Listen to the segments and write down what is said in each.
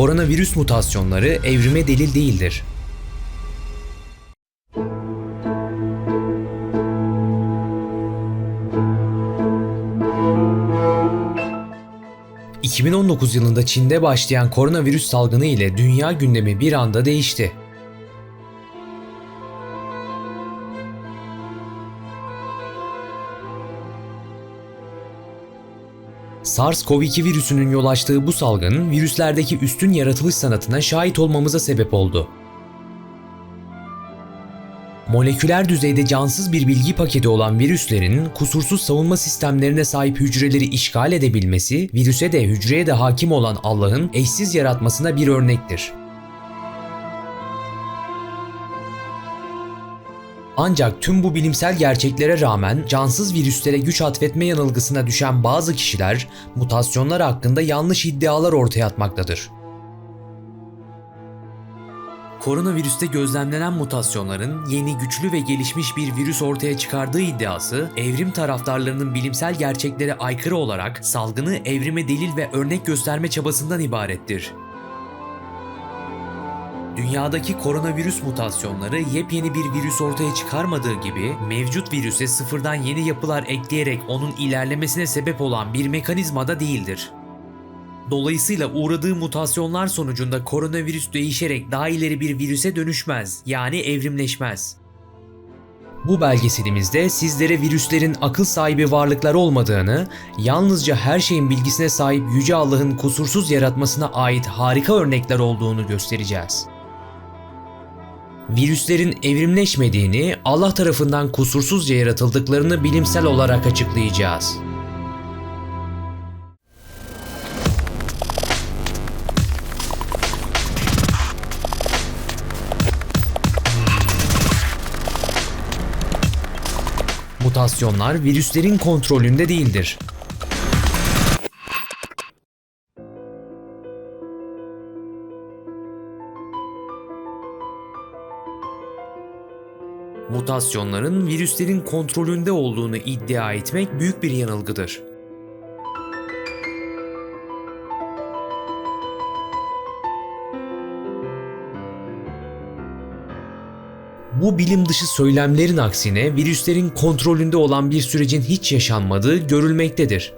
koronavirüs mutasyonları evrime delil değildir. ...2019 yılında Çin'de başlayan koronavirüs salgını ile dünya gündemi bir anda değişti. SARS-CoV-2 virüsünün yol açtığı bu salgın, virüslerdeki üstün yaratılış sanatına şahit olmamıza sebep oldu. Moleküler düzeyde cansız bir bilgi paketi olan virüslerin kusursuz savunma sistemlerine sahip hücreleri işgal edebilmesi, virüse de hücreye de hakim olan Allah'ın eşsiz yaratmasına bir örnektir. Ancak tüm bu bilimsel gerçeklere rağmen cansız virüslere güç atfetme yanılgısına düşen bazı kişiler mutasyonlar hakkında yanlış iddialar ortaya atmaktadır. Koronavirüste gözlemlenen mutasyonların yeni güçlü ve gelişmiş bir virüs ortaya çıkardığı iddiası, evrim taraftarlarının bilimsel gerçeklere aykırı olarak salgını evrime delil ve örnek gösterme çabasından ibarettir. Dünyadaki koronavirüs mutasyonları yepyeni bir virüs ortaya çıkarmadığı gibi mevcut virüse sıfırdan yeni yapılar ekleyerek onun ilerlemesine sebep olan bir mekanizma da değildir. Dolayısıyla uğradığı mutasyonlar sonucunda koronavirüs değişerek daha ileri bir virüse dönüşmez, yani evrimleşmez. Bu belgeselimizde sizlere virüslerin akıl sahibi varlıklar olmadığını, yalnızca her şeyin bilgisine sahip Yüce Allah'ın kusursuz yaratmasına ait harika örnekler olduğunu göstereceğiz. Virüslerin evrimleşmediğini, Allah tarafından kusursuzca yaratıldıklarını bilimsel olarak açıklayacağız. Mutasyonlar virüslerin kontrolünde değildir. Mutasyonların virüslerin kontrolünde olduğunu iddia etmek büyük bir yanılgıdır. Bu bilim dışı söylemlerin aksine virüslerin kontrolünde olan bir sürecin hiç yaşanmadığı görülmektedir.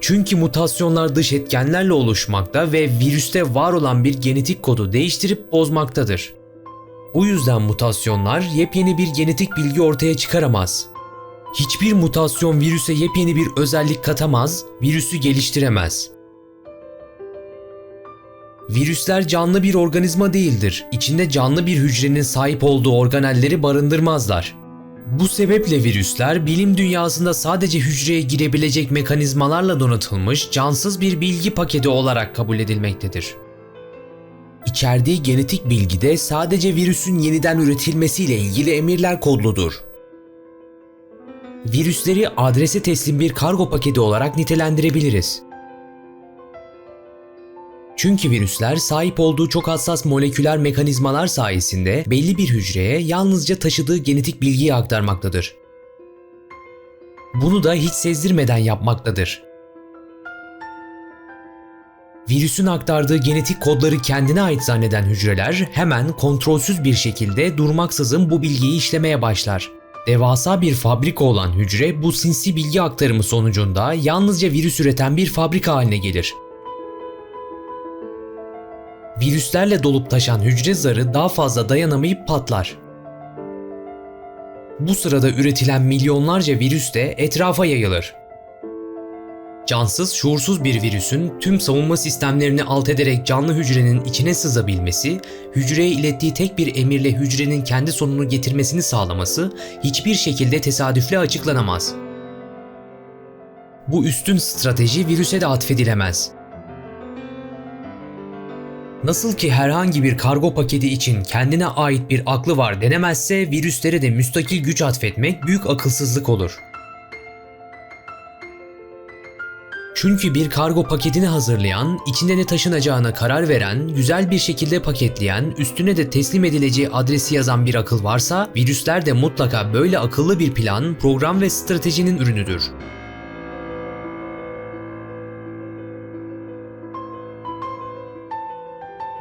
Çünkü mutasyonlar dış etkenlerle oluşmakta ve virüste var olan bir genetik kodu değiştirip bozmaktadır. Bu yüzden mutasyonlar yepyeni bir genetik bilgi ortaya çıkaramaz. Hiçbir mutasyon virüse yepyeni bir özellik katamaz, virüsü geliştiremez. Virüsler canlı bir organizma değildir. İçinde canlı bir hücrenin sahip olduğu organelleri barındırmazlar. Bu sebeple virüsler bilim dünyasında sadece hücreye girebilecek mekanizmalarla donatılmış cansız bir bilgi paketi olarak kabul edilmektedir. İçerdiği genetik bilgide sadece virüsün yeniden üretilmesiyle ilgili emirler kodludur. Virüsleri adrese teslim bir kargo paketi olarak nitelendirebiliriz. Çünkü virüsler sahip olduğu çok hassas moleküler mekanizmalar sayesinde belli bir hücreye yalnızca taşıdığı genetik bilgiyi aktarmaktadır. Bunu da hiç sezdirmeden yapmaktadır. Virüsün aktardığı genetik kodları kendine ait zanneden hücreler hemen kontrolsüz bir şekilde durmaksızın bu bilgiyi işlemeye başlar. Devasa bir fabrika olan hücre bu sinsi bilgi aktarımı sonucunda yalnızca virüs üreten bir fabrika haline gelir. Virüslerle dolup taşan hücre zarı daha fazla dayanamayıp patlar. Bu sırada üretilen milyonlarca virüs de etrafa yayılır. Cansız, şuursuz bir virüsün tüm savunma sistemlerini alt ederek canlı hücrenin içine sızabilmesi, hücreye ilettiği tek bir emirle hücrenin kendi sonunu getirmesini sağlaması hiçbir şekilde tesadüfle açıklanamaz. Bu üstün strateji virüse de atfedilemez. Nasıl ki herhangi bir kargo paketi için kendine ait bir aklı var denemezse virüslere de müstakil güç atfetmek büyük akılsızlık olur. Çünkü bir kargo paketini hazırlayan, içinde ne taşınacağına karar veren, güzel bir şekilde paketleyen, üstüne de teslim edileceği adresi yazan bir akıl varsa, virüsler de mutlaka böyle akıllı bir plan, program ve stratejinin ürünüdür.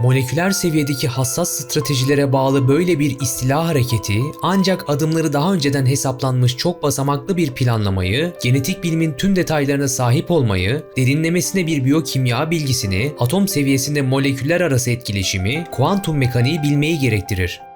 Moleküler seviyedeki hassas stratejilere bağlı böyle bir istila hareketi ancak adımları daha önceden hesaplanmış çok basamaklı bir planlamayı, genetik bilimin tüm detaylarına sahip olmayı, derinlemesine bir biyokimya bilgisini, atom seviyesinde moleküller arası etkileşimi, kuantum mekaniği bilmeyi gerektirir.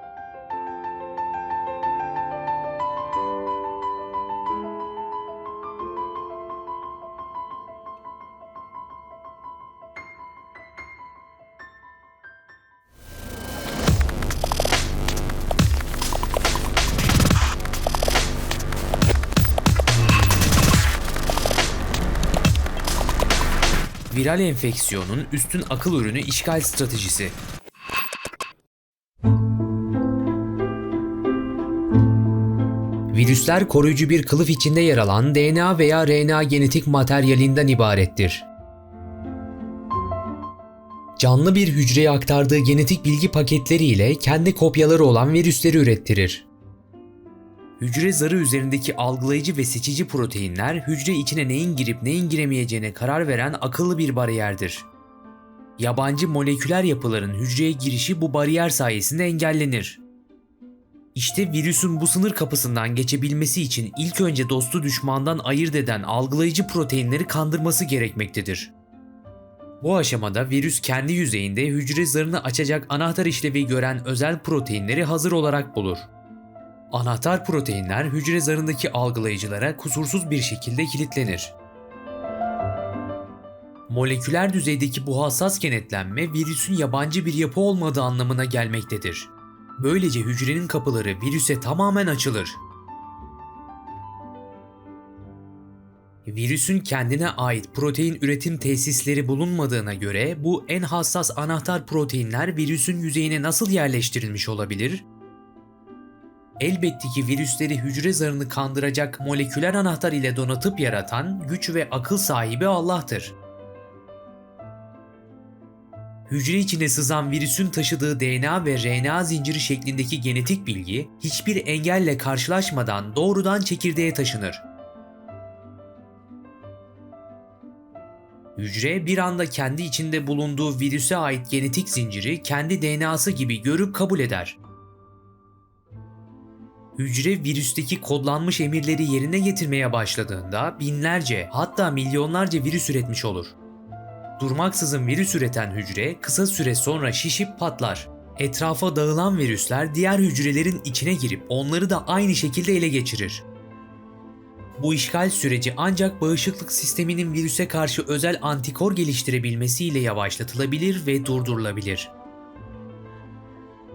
Viral enfeksiyonun üstün akıl ürünü işgal stratejisi. Virüsler koruyucu bir kılıf içinde yer alan DNA veya RNA genetik materyalinden ibarettir. Canlı bir hücreye aktardığı genetik bilgi paketleri ile kendi kopyaları olan virüsleri ürettirir. Hücre zarı üzerindeki algılayıcı ve seçici proteinler hücre içine neyin girip neyin giremeyeceğine karar veren akıllı bir bariyerdir. Yabancı moleküler yapıların hücreye girişi bu bariyer sayesinde engellenir. İşte virüsün bu sınır kapısından geçebilmesi için ilk önce dostu düşmandan ayırt eden algılayıcı proteinleri kandırması gerekmektedir. Bu aşamada virüs kendi yüzeyinde hücre zarını açacak anahtar işlevi gören özel proteinleri hazır olarak bulur. Anahtar proteinler hücre zarındaki algılayıcılara kusursuz bir şekilde kilitlenir. Moleküler düzeydeki bu hassas kenetlenme virüsün yabancı bir yapı olmadığı anlamına gelmektedir. Böylece hücrenin kapıları virüse tamamen açılır. Virüsün kendine ait protein üretim tesisleri bulunmadığına göre bu en hassas anahtar proteinler virüsün yüzeyine nasıl yerleştirilmiş olabilir? Elbette ki virüsleri hücre zarını kandıracak moleküler anahtar ile donatıp yaratan güç ve akıl sahibi Allah'tır. Hücre içine sızan virüsün taşıdığı DNA ve RNA zinciri şeklindeki genetik bilgi hiçbir engelle karşılaşmadan doğrudan çekirdeğe taşınır. Hücre bir anda kendi içinde bulunduğu virüse ait genetik zinciri kendi DNA'sı gibi görüp kabul eder. Hücre virüsteki kodlanmış emirleri yerine getirmeye başladığında binlerce hatta milyonlarca virüs üretmiş olur. Durmaksızın virüs üreten hücre kısa süre sonra şişip patlar. Etrafa dağılan virüsler diğer hücrelerin içine girip onları da aynı şekilde ele geçirir. Bu işgal süreci ancak bağışıklık sisteminin virüse karşı özel antikor geliştirebilmesiyle yavaşlatılabilir ve durdurulabilir.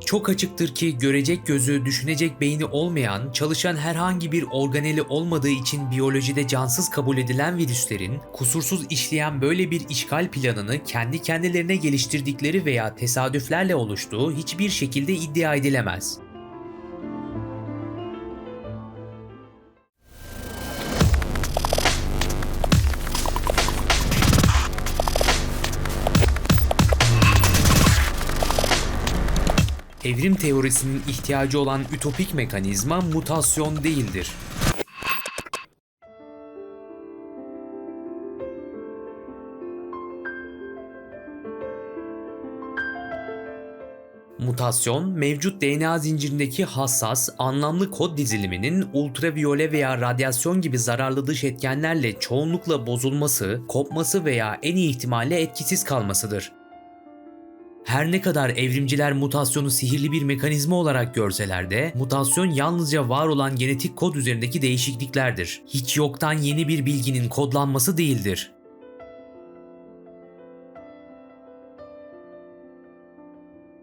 Çok açıktır ki görecek gözü, düşünecek beyni olmayan, çalışan herhangi bir organeli olmadığı için biyolojide cansız kabul edilen virüslerin kusursuz işleyen böyle bir işgal planını kendi kendilerine geliştirdikleri veya tesadüflerle oluştuğu hiçbir şekilde iddia edilemez. Evrim teorisinin ihtiyacı olan ütopik mekanizma mutasyon değildir. Mutasyon, mevcut DNA zincirindeki hassas, anlamlı kod diziliminin ultraviyole veya radyasyon gibi zararlı dış etkenlerle çoğunlukla bozulması, kopması veya en iyi ihtimalle etkisiz kalmasıdır. Her ne kadar evrimciler mutasyonu sihirli bir mekanizma olarak görseler de mutasyon yalnızca var olan genetik kod üzerindeki değişikliklerdir. Hiç yoktan yeni bir bilginin kodlanması değildir.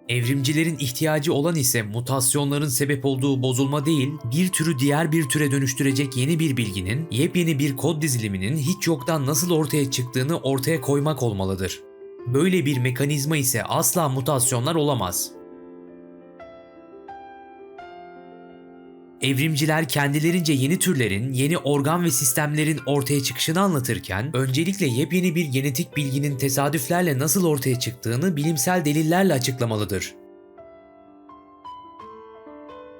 Evrimcilerin ihtiyacı olan ise mutasyonların sebep olduğu bozulma değil, bir türü diğer bir türe dönüştürecek yeni bir bilginin, yepyeni bir kod diziliminin hiç yoktan nasıl ortaya çıktığını ortaya koymak olmalıdır. Böyle bir mekanizma ise asla mutasyonlar olamaz. Evrimciler kendilerince yeni türlerin, yeni organ ve sistemlerin ortaya çıkışını anlatırken, öncelikle yepyeni bir genetik bilginin tesadüflerle nasıl ortaya çıktığını bilimsel delillerle açıklamalıdır.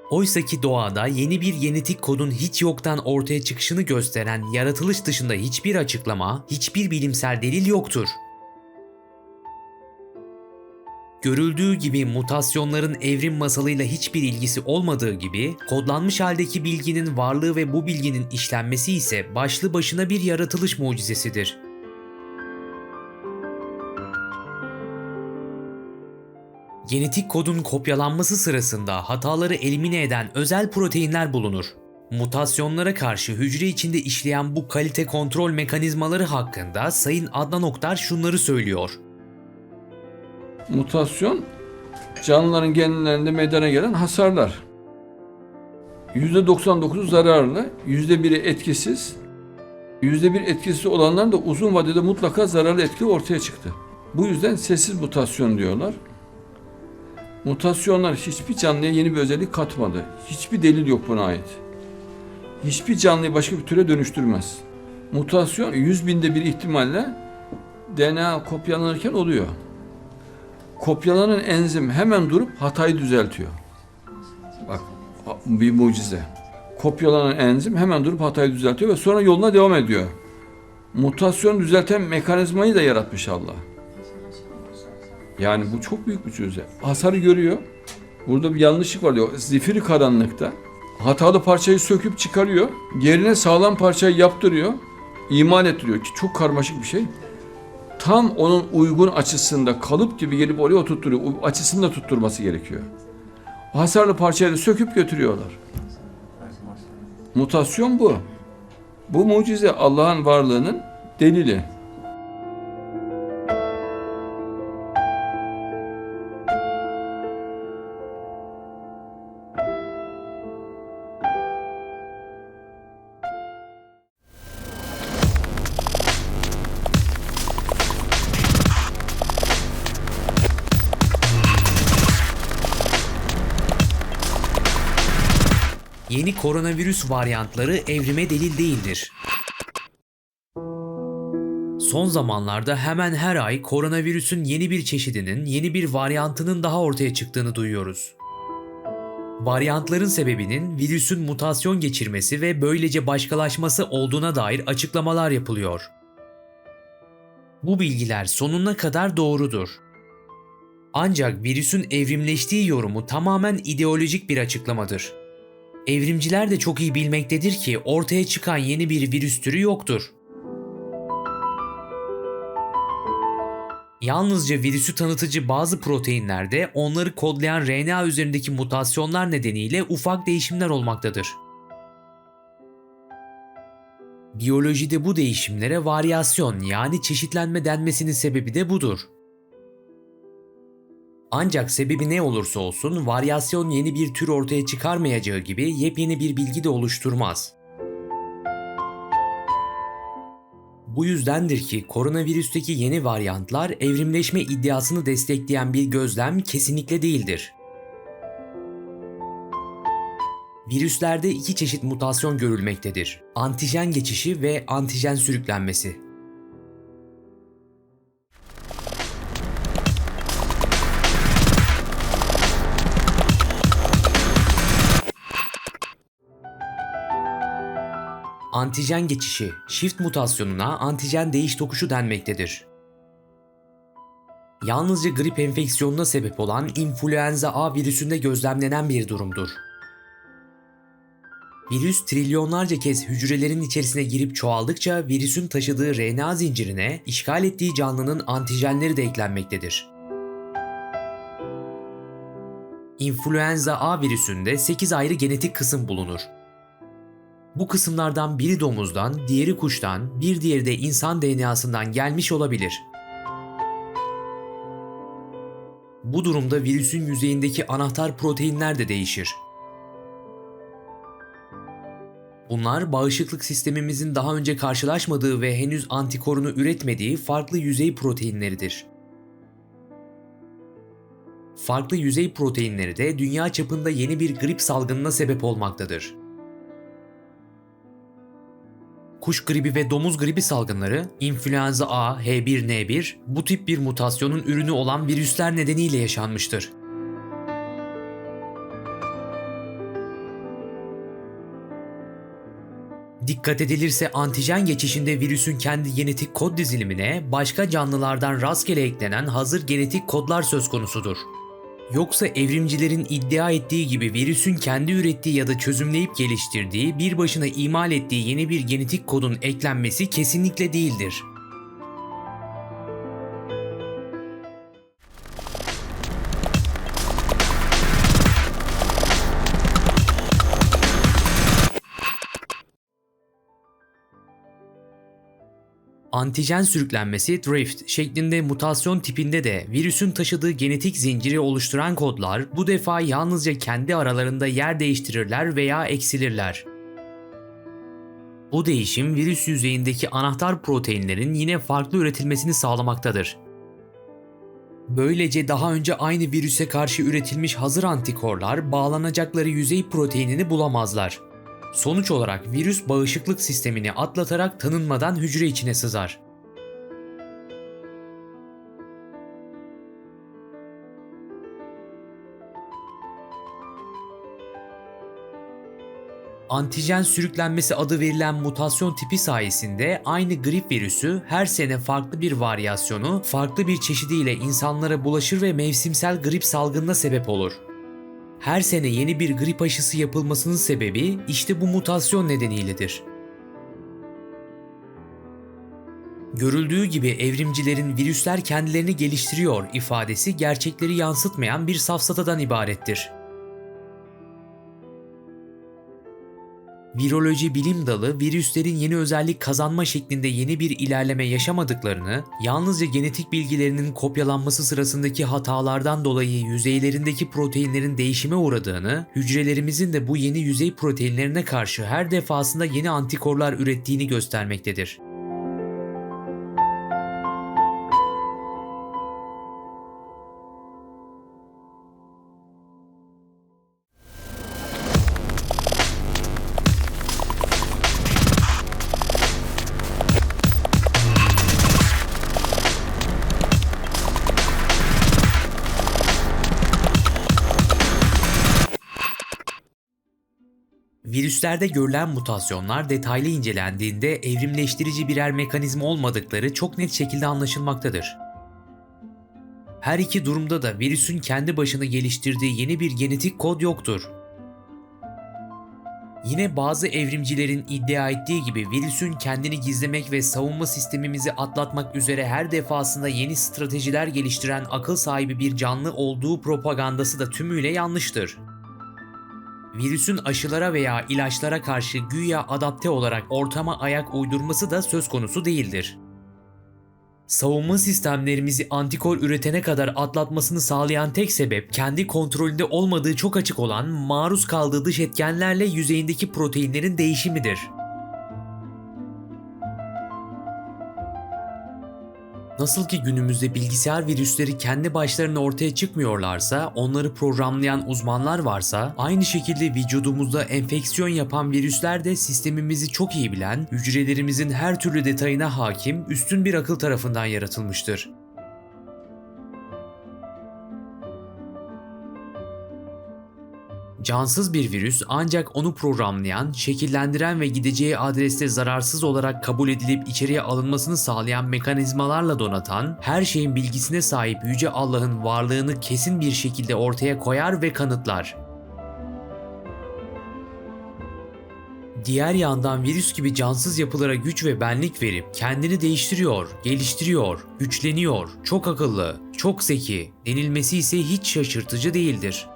Oysaki doğada yeni bir genetik kodun hiç yoktan ortaya çıkışını gösteren yaratılış dışında hiçbir açıklama, hiçbir bilimsel delil yoktur. Görüldüğü gibi mutasyonların evrim masalıyla hiçbir ilgisi olmadığı gibi kodlanmış haldeki bilginin varlığı ve bu bilginin işlenmesi ise başlı başına bir yaratılış mucizesidir. Genetik kodun kopyalanması sırasında hataları elimine eden özel proteinler bulunur. Mutasyonlara karşı hücre içinde işleyen bu kalite kontrol mekanizmaları hakkında Sayın Adnan Oktar şunları söylüyor. Mutasyon canlıların genlerinde meydana gelen hasarlar. %99'u zararlı, %1'i etkisiz. %1 etkisiz olanlar da uzun vadede mutlaka zararlı etki ortaya çıktı. Bu yüzden sessiz mutasyon diyorlar. Mutasyonlar hiçbir canlıya yeni bir özellik katmadı. Hiçbir delil yok buna ait. Hiçbir canlıyı başka bir türe dönüştürmez. Mutasyon 100 binde bir ihtimalle DNA kopyalanırken oluyor kopyalanan enzim hemen durup hatayı düzeltiyor. Bak bir mucize. Kopyalanan enzim hemen durup hatayı düzeltiyor ve sonra yoluna devam ediyor. Mutasyon düzelten mekanizmayı da yaratmış Allah. Yani bu çok büyük bir mucize. Hasarı görüyor. Burada bir yanlışlık var diyor. Zifiri karanlıkta. Hatalı parçayı söküp çıkarıyor. Yerine sağlam parçayı yaptırıyor. iman ettiriyor ki çok karmaşık bir şey tam onun uygun açısında kalıp gibi gelip oraya oturtturuyor. Açısını da tutturması gerekiyor. O hasarlı parçayı söküp götürüyorlar. Mutasyon bu. Bu mucize Allah'ın varlığının delili. Yeni koronavirüs varyantları evrime delil değildir. Son zamanlarda hemen her ay koronavirüsün yeni bir çeşidinin, yeni bir varyantının daha ortaya çıktığını duyuyoruz. Varyantların sebebinin virüsün mutasyon geçirmesi ve böylece başkalaşması olduğuna dair açıklamalar yapılıyor. Bu bilgiler sonuna kadar doğrudur. Ancak virüsün evrimleştiği yorumu tamamen ideolojik bir açıklamadır. Evrimciler de çok iyi bilmektedir ki ortaya çıkan yeni bir virüs türü yoktur. Yalnızca virüsü tanıtıcı bazı proteinlerde onları kodlayan RNA üzerindeki mutasyonlar nedeniyle ufak değişimler olmaktadır. Biyolojide bu değişimlere varyasyon yani çeşitlenme denmesinin sebebi de budur. Ancak sebebi ne olursa olsun varyasyon yeni bir tür ortaya çıkarmayacağı gibi yepyeni bir bilgi de oluşturmaz. Bu yüzdendir ki koronavirüsteki yeni varyantlar evrimleşme iddiasını destekleyen bir gözlem kesinlikle değildir. Virüslerde iki çeşit mutasyon görülmektedir. Antijen geçişi ve antijen sürüklenmesi. Antijen geçişi, shift mutasyonuna antijen değiş tokuşu denmektedir. Yalnızca grip enfeksiyonuna sebep olan influenza A virüsünde gözlemlenen bir durumdur. Virüs trilyonlarca kez hücrelerin içerisine girip çoğaldıkça virüsün taşıdığı RNA zincirine işgal ettiği canlının antijenleri de eklenmektedir. İnfluenza A virüsünde 8 ayrı genetik kısım bulunur. Bu kısımlardan biri domuzdan, diğeri kuştan, bir diğeri de insan DNA'sından gelmiş olabilir. Bu durumda virüsün yüzeyindeki anahtar proteinler de değişir. Bunlar bağışıklık sistemimizin daha önce karşılaşmadığı ve henüz antikorunu üretmediği farklı yüzey proteinleridir. Farklı yüzey proteinleri de dünya çapında yeni bir grip salgınına sebep olmaktadır. Kuş gribi ve domuz gribi salgınları, influenza A, H1N1 bu tip bir mutasyonun ürünü olan virüsler nedeniyle yaşanmıştır. Dikkat edilirse antijen geçişinde virüsün kendi genetik kod dizilimine başka canlılardan rastgele eklenen hazır genetik kodlar söz konusudur. Yoksa evrimcilerin iddia ettiği gibi virüsün kendi ürettiği ya da çözümleyip geliştirdiği, bir başına imal ettiği yeni bir genetik kodun eklenmesi kesinlikle değildir. Antijen sürüklenmesi drift şeklinde mutasyon tipinde de virüsün taşıdığı genetik zinciri oluşturan kodlar bu defa yalnızca kendi aralarında yer değiştirirler veya eksilirler. Bu değişim virüs yüzeyindeki anahtar proteinlerin yine farklı üretilmesini sağlamaktadır. Böylece daha önce aynı virüse karşı üretilmiş hazır antikorlar bağlanacakları yüzey proteinini bulamazlar. Sonuç olarak virüs bağışıklık sistemini atlatarak tanınmadan hücre içine sızar. Antijen sürüklenmesi adı verilen mutasyon tipi sayesinde aynı grip virüsü her sene farklı bir varyasyonu, farklı bir çeşidiyle insanlara bulaşır ve mevsimsel grip salgınına sebep olur. Her sene yeni bir grip aşısı yapılmasının sebebi işte bu mutasyon nedeniyledir. Görüldüğü gibi evrimcilerin virüsler kendilerini geliştiriyor ifadesi gerçekleri yansıtmayan bir safsatadan ibarettir. Viroloji bilim dalı virüslerin yeni özellik kazanma şeklinde yeni bir ilerleme yaşamadıklarını, yalnızca genetik bilgilerinin kopyalanması sırasındaki hatalardan dolayı yüzeylerindeki proteinlerin değişime uğradığını, hücrelerimizin de bu yeni yüzey proteinlerine karşı her defasında yeni antikorlar ürettiğini göstermektedir. Virüslerde görülen mutasyonlar detaylı incelendiğinde evrimleştirici birer mekanizma olmadıkları çok net şekilde anlaşılmaktadır. Her iki durumda da virüsün kendi başına geliştirdiği yeni bir genetik kod yoktur. Yine bazı evrimcilerin iddia ettiği gibi virüsün kendini gizlemek ve savunma sistemimizi atlatmak üzere her defasında yeni stratejiler geliştiren akıl sahibi bir canlı olduğu propagandası da tümüyle yanlıştır virüsün aşılara veya ilaçlara karşı güya adapte olarak ortama ayak uydurması da söz konusu değildir. Savunma sistemlerimizi antikor üretene kadar atlatmasını sağlayan tek sebep kendi kontrolünde olmadığı çok açık olan maruz kaldığı dış etkenlerle yüzeyindeki proteinlerin değişimidir. Nasıl ki günümüzde bilgisayar virüsleri kendi başlarına ortaya çıkmıyorlarsa, onları programlayan uzmanlar varsa, aynı şekilde vücudumuzda enfeksiyon yapan virüsler de sistemimizi çok iyi bilen, hücrelerimizin her türlü detayına hakim, üstün bir akıl tarafından yaratılmıştır. Cansız bir virüs ancak onu programlayan, şekillendiren ve gideceği adreste zararsız olarak kabul edilip içeriye alınmasını sağlayan mekanizmalarla donatan, her şeyin bilgisine sahip Yüce Allah'ın varlığını kesin bir şekilde ortaya koyar ve kanıtlar. Diğer yandan virüs gibi cansız yapılara güç ve benlik verip kendini değiştiriyor, geliştiriyor, güçleniyor, çok akıllı, çok zeki denilmesi ise hiç şaşırtıcı değildir.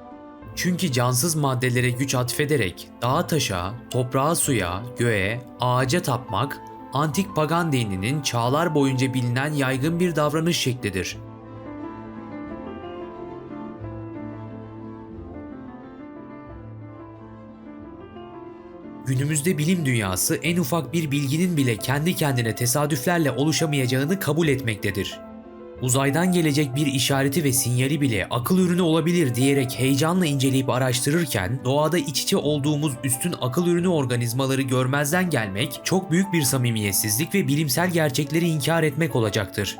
Çünkü cansız maddelere güç atfederek dağa taşa, toprağa suya, göğe, ağaca tapmak, antik pagan dininin çağlar boyunca bilinen yaygın bir davranış şeklidir. Günümüzde bilim dünyası en ufak bir bilginin bile kendi kendine tesadüflerle oluşamayacağını kabul etmektedir. Uzaydan gelecek bir işareti ve sinyali bile akıl ürünü olabilir diyerek heyecanla inceleyip araştırırken doğada iç içe olduğumuz üstün akıl ürünü organizmaları görmezden gelmek çok büyük bir samimiyetsizlik ve bilimsel gerçekleri inkar etmek olacaktır.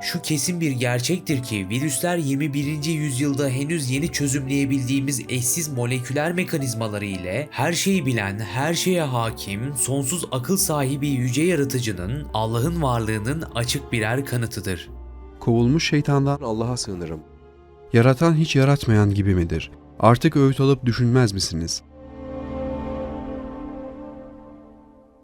Şu kesin bir gerçektir ki virüsler 21. yüzyılda henüz yeni çözümleyebildiğimiz eşsiz moleküler mekanizmaları ile her şeyi bilen, her şeye hakim, sonsuz akıl sahibi yüce yaratıcının Allah'ın varlığının açık birer kanıtıdır. Kovulmuş şeytandan Allah'a sığınırım. Yaratan hiç yaratmayan gibi midir? Artık öğüt alıp düşünmez misiniz?